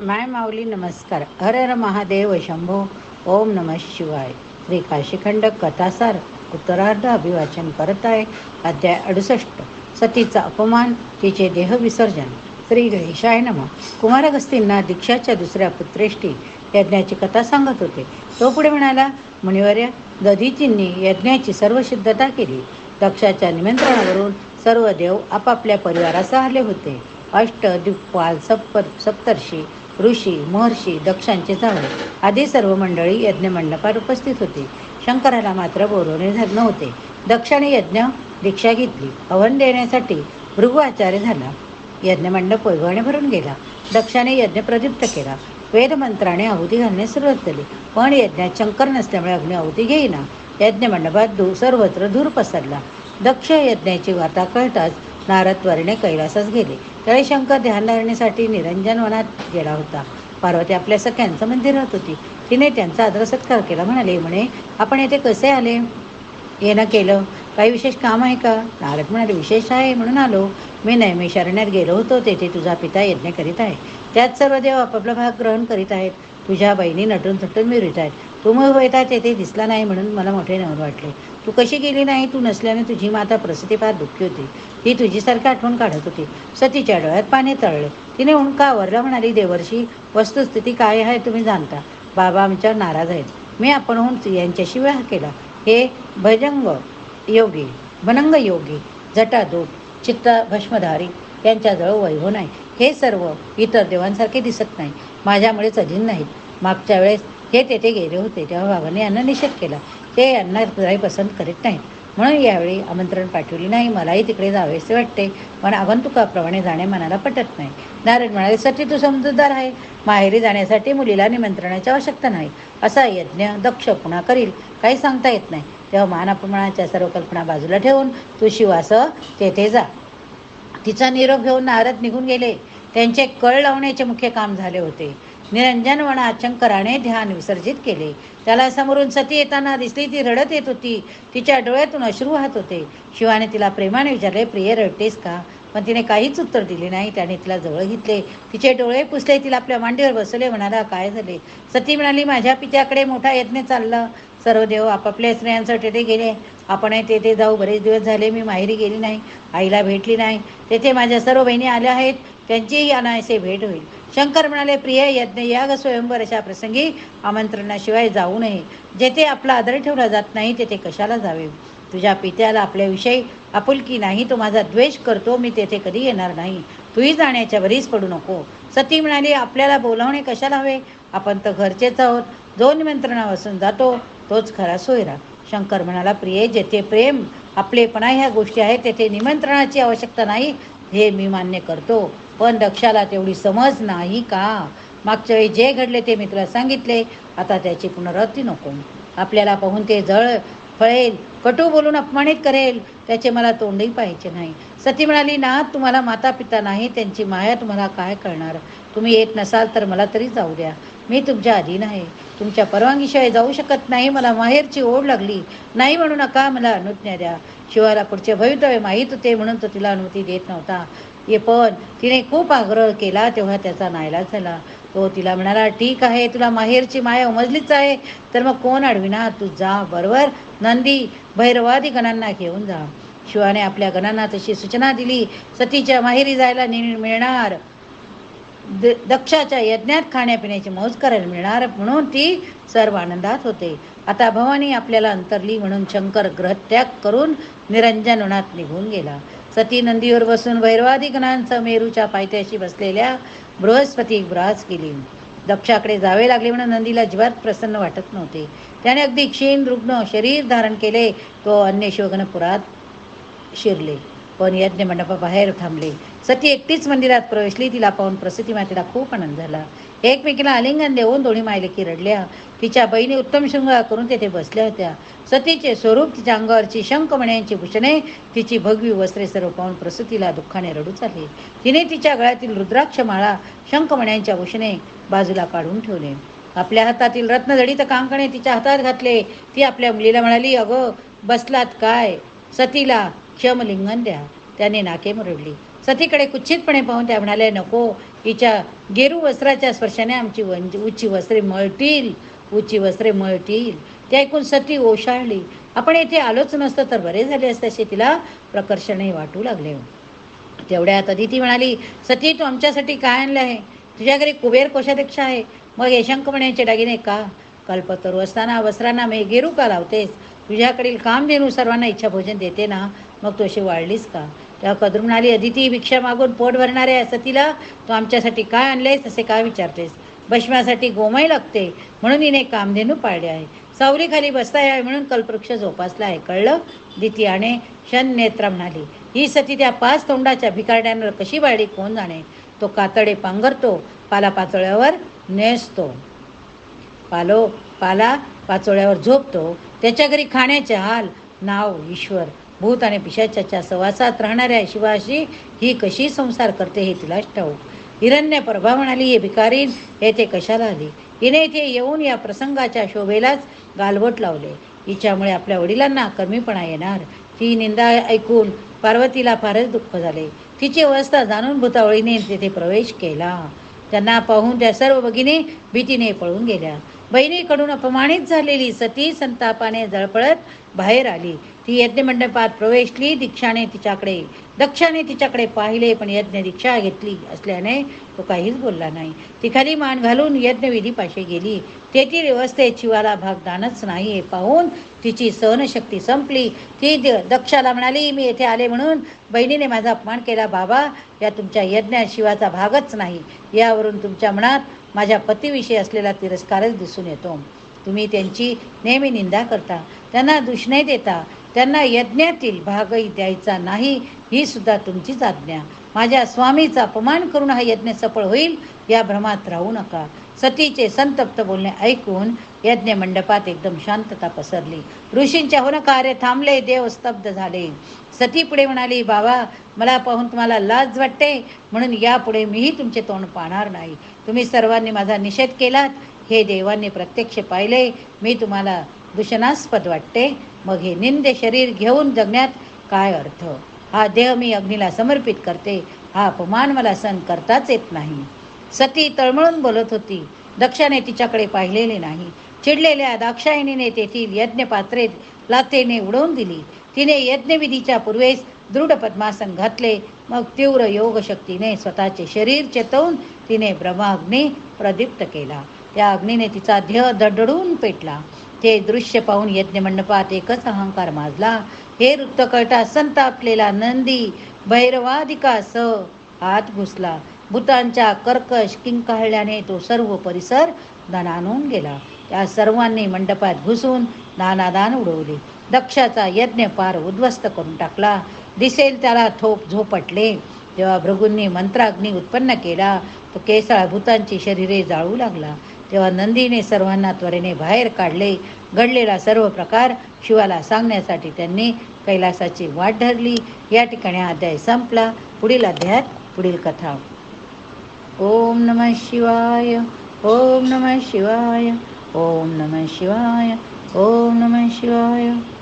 माय माऊली नमस्कार. हर हर महादेव शंभो ओम नम शिवाय. श्री काशीखंड कथासार उत्तरार्ध अभिवाचन करत आहे अध्याय अडुसष्ट. सतीचा अपमान तिचे देह विसर्जन. श्री गणेशाय नम. कुमारगस्तींना दीक्षाच्या दुसऱ्या पुत्रेष्टी यज्ञाची कथा सांगत होते. तो पुढे म्हणाला मुनिवर्य दधीचींनी यज्ञाची सर्व सिद्धता केली. दक्षाच्या निमंत्रणावरून सर्व देव आपापल्या परिवारासह आले होते. अष्ट दिक्पाल सप्त सप्तर्षी ऋषी महर्षी दक्षांचे जावळे आदी सर्व मंडळी यज्ञमंडपात उपस्थित होती. शंकराला मात्र बोलवणे नव्हते दक्षाने यज्ञ दीक्षा घेतली. हवन देण्यासाठी भृगु आचार्य झाला यज्ञमंडप वैभवाने भरून गेला. दक्षाने यज्ञ प्रदीप्त केला. वेदमंत्राने आहुती घालण्यास सुरुवात केली. पण यज्ञात शंकर नसल्यामुळे अग्नी आहुती घेईना. यज्ञमंडपात दू सर्वत्र धूर पसरला. दक्ष यज्ञाची वार्ता कळताच नारद त्वरेने कैलासास गेले. त्यावेळी शंकर ध्यानधारणेसाठी निरंजन वनात गेला होता. पार्वती आपल्या सख्यांचं मंदिर राहत होती. तिने त्यांचा आदर सत्कार केला. म्हणाले म्हणे आपण येथे कसे आले? येणं केलं. काही विशेष काम आहे का? नारद म्हणाले विशेष आहे. म्हणून आलो. मी नैमिषारण्यात गेलो होतो. तेथे तुझा पिता यज्ञ करीत आहे. त्यात सर्व देव आपापला भाग ग्रहण करीत आहेत. तुझ्या बहिणी नटून थटून मिळत आहेत. तू मग वैता तेथे दिसला नाही म्हणून मला मोठे नवर वाटले. तू कशी गेली नाही? तू नसल्याने तुझी माता प्रसिद्धी फार दुःखी होती. ती तुझीसारखी आठवण काढत होती. सतीच्या डोळ्यात पाणी तळले. तिने उणका वरला म्हणाली देवर्षी वस्तुस्थिती काय आहे तुम्ही जाणता? बाबा आमच्यावर नाराज आहेत. मी आपणहून यांच्याशी विवाह केला. हे भजंग योगी भनंग योगी जटादूत चित्ता भस्मधारी यांच्याजवळ वैभव नाही. हे सर्व इतर देवांसारखे दिसत नाही. माझ्यामुळेच अधीन नाहीत. मागच्या वेळेस हे तेथे गेले होते. तेव्हा बाबांनी यांना निषेध केला. ते यांना काही पसंत करीत नाहीत. म्हणून यावेळी आमंत्रण पाठवले नाही. मलाही तिकडे जावेसे वाटते. पण आगंतुकाप्रमाणे जाणे मनाला पटत नाही. नारद म्हणाले सठी तू समजूतदार आहे. माहेरी जाण्यासाठी मुलीला निमंत्रणाची आवश्यकता नाही. असा यज्ञ दक्ष पुन्हा करील. काही सांगता येत नाही. तेव्हा मानाप्रमाणाच्या सर्व कल्पना बाजूला ठेवून तू शिवासह तेथे जा. तिचा निरोप घेऊन नारद निघून गेले. त्यांचे कळ लावण्याचे मुख्य काम झाले होते. निरंजन वनात शंकराने ध्यान विसर्जित केले. त्याला समोरून सती येताना दिसली ती रडत येत होती. तिच्या डोळ्यातून अश्रू वाहत होते. शिवाने तिला प्रेमाने विचारले प्रिय रडतेस का? पण तिने काहीच उत्तर दिले नाही. त्याने तिला जवळ घेतले. तिचे डोळे पुसले. तिला आपल्या मांडीवर बसवले. म्हणाला काय झाले? सती म्हणाली माझ्या पित्याकडे मोठा यज्ञ चालला. सर्व देव आपापल्या स्त्रियांसाठी तेथे गेले. आपण तेथे जाऊ. बरेच दिवस झाले मी माहेरी गेली नाही. आईला भेटली नाही. तेथे माझ्या सर्व बहिणी आल्या आहेत. त्यांचीही अनायसे भेट होईल. शंकर म्हणाले प्रिय यज्ञ याग स्वयंवर अशा प्रसंगी आमंत्रणाशिवाय जाऊ नये. जेथे आपला आदर ठेवला जात नाही तेथे कशाला जावे? तुझ्या पित्याला आपल्याविषयी आपुलकी नाही तो माझा द्वेष करतो मी तेथे कधी येणार नाही. तूही जाण्याच्या वरीच पडू नको. सती म्हणाली आपल्याला बोलावणे कशाला हवे? आपण तर घरचेच आहोत. जो निमंत्रणापासून जातो तोच खरा सोयरा. शंकर म्हणाला प्रिय जेथे प्रेम आपलेपणा ह्या गोष्टी आहेत तेथे निमंत्रणाची आवश्यकता नाही हे मी मान्य करतो. पण दक्षाला तेवढी समज नाही का? मागच्या वेळी जे घडले ते मी तुला सांगितले आता त्याची पुनरावृत्ती नको. आपल्याला पाहून ते जळ फळेल कटू बोलून अपमानित करेल त्याचे मला तोंडही पाहायचे नाही. सती म्हणाली ना तुम्हाला माता पिता नाही त्यांची माया तुम्हाला काय कळणार तुम्ही येत नसाल तर मला तरी जाऊ द्या. मी तुमच्या अधीन आहे. तुमच्या परवानगीशिवाय जाऊ शकत नाही. मला माहेरची ओढ लागली. नाही म्हणू नका मला अनुज्ञा द्या. शिवाला पुढचे भवितव्य माहीत होते म्हणून तो तिला अनुमती देत नव्हता. ये पण. तिने खूप आग्रह केला तेव्हा त्याचा नायलाज झाला. तो तिला म्हणाला ठीक आहे तुला माहेरची माया उमजलीच आहे. तर मग कोण अडविना तू जा बरोबर? नंदी भैरवादी गणांना घेऊन जा. शिवाने आपल्या गणांना तशी सूचना दिली. सतीच्या माहेरी जायला मिळणार. द दक्षाच्या यज्ञात खाण्यापिण्याची मौज करायला मिळणार म्हणून ती सर्व आनंदात होते. आता भवानी आपल्याला अंतरली म्हणून शंकर ग्रहत्याग करून निरंजन वनात निघून गेला. सती नंदीवर बसून भैरवादी मेरूच्या पायथ्याशी बसलेल्या बृहस्पती ब्रास केली. दक्षाकडे जावे लागले म्हणून नंदीला जीवात प्रसन्न वाटत नव्हते. त्याने अगदी क्षीण रुग्ण शरीर धारण केले तो अन्य शिवगणपुरात शिरले. पण यज्ञ मंडपाबाहेर थांबले. सती एकटीच मंदिरात प्रवेशली तिला पाहून प्रसिद्धी मातेला खूप आनंद झाला. एकमेकीला आलिंगन देऊन दोन्ही मायलेकी रडल्या तिच्या बहिणी उत्तम शृंगार करून तेथे बसल्या होत्या. सतीचे स्वरूप तिच्या अंगावरची शंखमण्यांची भूषणे तिची भगवी वस्त्रे सर्व पाहून प्रसूतीला दुःखाने रडू चालले. तिने तिच्या गळ्यातील रुद्राक्ष माळा शंख शंखमण्यांच्या भूषणे बाजूला काढून ठेवले. आपल्या हातातील रत्नजडीत कांकणे तिच्या हातात घातले. ती आपल्या मुलीला म्हणाली अगं बसलात काय? सतीला क्षमलिंगन द्या. त्याने नाके मुरडली. सतीकडे कुच्छितपणे पाहून त्या म्हणाल्या नको हिच्या गेरू वस्त्राच्या स्पर्शाने आमची वंज उची वस्त्रे मळतील उची वस्त्रे मळतील. ते ऐकून सती ओशाळली. आपण येथे आलोच नसतं तर बरे झाले असते असे तिला प्रकर्षणे वाटू लागले. तेवढ्यात अदिती म्हणाली सती तू आमच्यासाठी काय आणलं आहे? तुझ्या घरी कुबेर कोशाध्यक्ष आहे. मग यशंकपण्याचे दागिने का? कल्पतरू असताना वस्त्रांना मे गेरू का लावतेस? तुझ्याकडील काम देणू सर्वांना इच्छा भोजन देते ना? मग तू अशी वाढलीस का? तेव्हा कदरू म्हणाली अदिती भिक्षा मागून पोट भरणारे सतीला तू आमच्यासाठी काय आणलेस असे काय विचारतेस? भस्मासाठी गोमय लागते म्हणून हिने कामधेनू पाळले आहे. सावलीखाली बसताय आहे म्हणून कल्पवृक्ष जोपासला आहे. कळलं? दितियाने शन नेत्रा म्हणाली ही सती त्या पाच तोंडाच्या भिकारड्यांवर कशी बाळली? कोण जाणे? तो कातडे पांघरतो पाला पाचोळ्यावर नेसतो. पालो पाला पाचोळ्यावर झोपतो. त्याच्या घरी खाण्याचे हाल नाव ईश्वर. भूत आणि पिशाच्याच्या सवासात राहणाऱ्या शिवाशी ही कशी संसार करते हे तिलाच ठाऊक. हिरण्य प्रभा म्हणाली हे भिकारीन येथे कशाला आली? हिने इथे येऊन या प्रसंगाच्या शोभेलाच गालबोट लावले. हिच्यामुळे आपल्या वडिलांना कमीपणा येणार. ती निंदा ऐकून पार्वतीला फारच दुःख झाले. तिची अवस्था जाणून भूतावळीने तेथे प्रवेश केला. त्यांना पाहून त्या सर्व भगिनी भीतीने पळून गेल्या. बहिणीकडून अपमानित झालेली सती संतापाने जळपळत बाहेर आली. ती यज्ञमंडपात प्रवेशली दीक्षाने तिच्याकडे दक्षाने तिच्याकडे पाहिले पण यज्ञ दीक्षा घेतली असल्याने तो काहीच बोलला नाही. ती खाली मान घालून यज्ञविधीपाशी गेली. तेथील व्यवस्थेत शिवाला भागदानच नाही हे पाहून तिची सहनशक्ती संपली. ती द- दक्षाला म्हणाली मी येथे आले म्हणून बहिणीने माझा अपमान केला. बाबा या तुमच्या यज्ञात शिवाचा भागच नाही. यावरून तुमच्या मनात माझ्या पतीविषयी असलेला तिरस्कारच दिसून येतो. तुम्ही त्यांची नेहमी निंदा करता. त्यांना दुष्णे देता. त्यांना यज्ञातील भागही द्यायचा नाही ही सुद्धा तुमचीच आज्ञा. माझ्या स्वामीचा अपमान करून हा यज्ञ सफळ होईल या भ्रमात राहू नका. सतीचे संतप्त बोलणे ऐकून यज्ञ मंडपात एकदम शांतता पसरली. ऋषींच्या होणं कार्य थांबले देव स्तब्ध झाले. सती पुढे म्हणाली बाबा मला पाहून तुम्हाला लाज वाटते म्हणून यापुढे मीही तुमचे तोंड पाहणार नाही. तुम्ही सर्वांनी माझा निषेध केलात हे देवांनी प्रत्यक्ष पाहिले मी तुम्हाला दूषणास्पद वाटते. मग हे निंदे शरीर घेऊन जगण्यात काय अर्थ? हा देह मी अग्नीला समर्पित करते. हा अपमान मला सहन करताच येत नाही. सती तळमळून बोलत होती. दक्षाने तिच्याकडे पाहिलेले नाही. चिडलेल्या दाक्षायणीने तेथील यज्ञपात्रे लाथेने उडवून दिली. तिने यज्ञविधीच्या पूर्वेस दृढ पद्मासन घातले. मग तीव्र योगशक्तीने स्वतःचे शरीर चेतवून तिने ब्रह्माग्नी प्रदीप्त केला. त्या अग्नीने तिचा ध्येय दडडून पेटला. ते दृश्य पाहून यज्ञमंडपात एकच अहंकार माजला. हे वृत्त संतापलेला नंदी भैरवादिका स आत घुसला. भूतांच्या कर्कश किंकाळल्याने तो सर्व परिसर दणानून गेला. त्या सर्वांनी मंडपात घुसून नानादान उडवले. दक्षाचा यज्ञ पार उद्ध्वस्त करून टाकला. दिसेल त्याला थोप झोपटले. तेव्हा भृगूंनी मंत्राग्नी उत्पन्न केला. तो केसाळ भूतांची शरीरे जाळू लागला. तेव्हा नंदीने सर्वांना त्वरेने बाहेर काढले. घडलेला सर्व प्रकार शिवाला सांगण्यासाठी त्यांनी कैलासाची वाट धरली. या ठिकाणी अध्याय संपला. पुढील अध्यायात पुढील कथा. ओम नमः शिवाय ओम नमः शिवाय ओम नमः शिवाय ओम नमः शिवाय.